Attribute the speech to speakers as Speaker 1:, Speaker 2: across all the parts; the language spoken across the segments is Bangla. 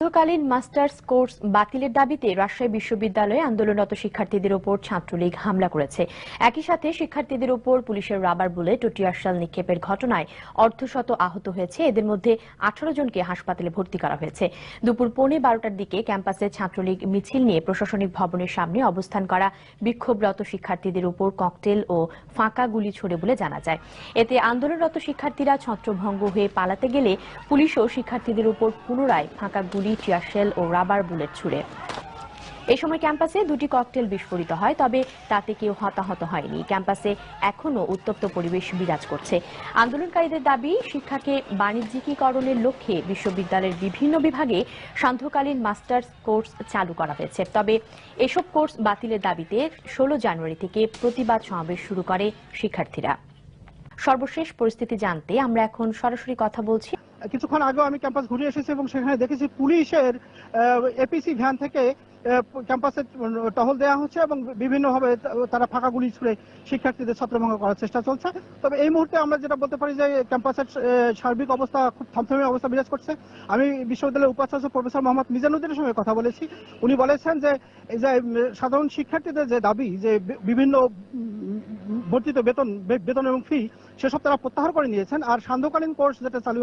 Speaker 1: দীর্ঘকালীন মাস্টার্স কোর্স বাতিলের দাবিতে রাজশাহী বিশ্ববিদ্যালয়ে আন্দোলনরত শিক্ষার্থীদের উপর ছাত্রলীগ হামলা করেছে। একই সাথে শিক্ষার্থীদের উপর পুলিশের রাবার বুলেট ও টিয়ারশাল নিক্ষেপের ঘটনায় অর্ধশত আহত হয়েছে। এদের মধ্যে আঠারো জনকে হাসপাতালে ভর্তি করা হয়েছে। দুপুর পৌনে বারোটার দিকে ক্যাম্পাসে ছাত্রলীগ মিছিল নিয়ে প্রশাসনিক ভবনের সামনে অবস্থান করা বিক্ষোভরত শিক্ষার্থীদের উপর ককটেল ও ফাঁকা গুলি ছোড়ে বলে জানা যায়। এতে আন্দোলনরত শিক্ষার্থীরা ছত্রভঙ্গ হয়ে পালাতে গেলে পুলিশও শিক্ষার্থীদের উপর পুনরায় ফাঁকা গুলি টিয়ারশেল ও রাবার বুলেট ছুড়ে। এ সময় ক্যাম্পাসে দুটি ককটেল বিস্ফোরিত হয়, তবে তাতে কেউ হতাহত হয়নি। ক্যাম্পাসে এখনও উত্তপ্ত পরিবেশ বিরাজ করছে। আন্দোলনকারীদের দাবি, শিক্ষাকে বাণিজ্যিকীকরণের লক্ষ্যে বিশ্ববিদ্যালয়ের বিভিন্ন বিভাগে সান্ধ্যকালীন মাস্টার্স কোর্স চালু করা হয়েছে। তবে এসব কোর্স বাতিলের দাবিতে ষোলো জানুয়ারি থেকে প্রতিবাদ সমাবেশ শুরু করে শিক্ষার্থীরা। সর্বশেষ পরিস্থিতি জানতে আমরা এখন সরাসরি কথা বলছি
Speaker 2: কিছুক্ষণ আগেও আমি ক্যাম্পাস ঘুরে এসেছি এবং সেখানে দেখেছি পুলিশের এপিসি ভ্যান থেকে ক্যাম্পাসে টহল দেওয়া হচ্ছে এবং বিভিন্নভাবে তারা ফাঁকা গুলি ছুড়ে শিক্ষার্থীদের ছত্রভঙ্গ করার চেষ্টা চলছে। তবে এই মুহূর্তে আমরা যেটা বলতে পারি যে ক্যাম্পাসের সার্বিক অবস্থা খুব থমথমে অবস্থা বিরাজ করছে। আমি বিশ্ববিদ্যালয়ের উপাচার্য প্রফেসর মোহাম্মদ মিজানুদ্দিনের সঙ্গে কথা বলেছি। উনি বলেছেন যে সাধারণ শিক্ষার্থীদের যে দাবি যে বিভিন্ন বর্ধিত বেতন বেতন এবং ফি সেসব তারা প্রত্যাহার করে নিয়েছেন। আর সান্ধ্যকালীন কোর্স যেটা চালু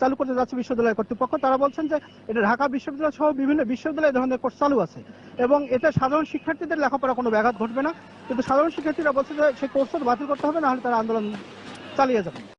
Speaker 2: চালু করতে যাচ্ছে বিশ্ববিদ্যালয় কর্তৃপক্ষ, তারা বলছেন যে এটা ঢাকা বিশ্ববিদ্যালয় সহ বিভিন্ন বিশ্ববিদ্যালয়ে ধরনের কোর্স চালু আছে। এবং এতে সাধারণ শিক্ষার্থীদের লেখাপড়া কোনো ব্যাঘাত ঘটবে না। কিন্তু সাধারণ শিক্ষার্থীরা বলছে যে সেই কোর্স বাতিল করতে হবে না হলে তারা আন্দোলন চালিয়ে যাবে।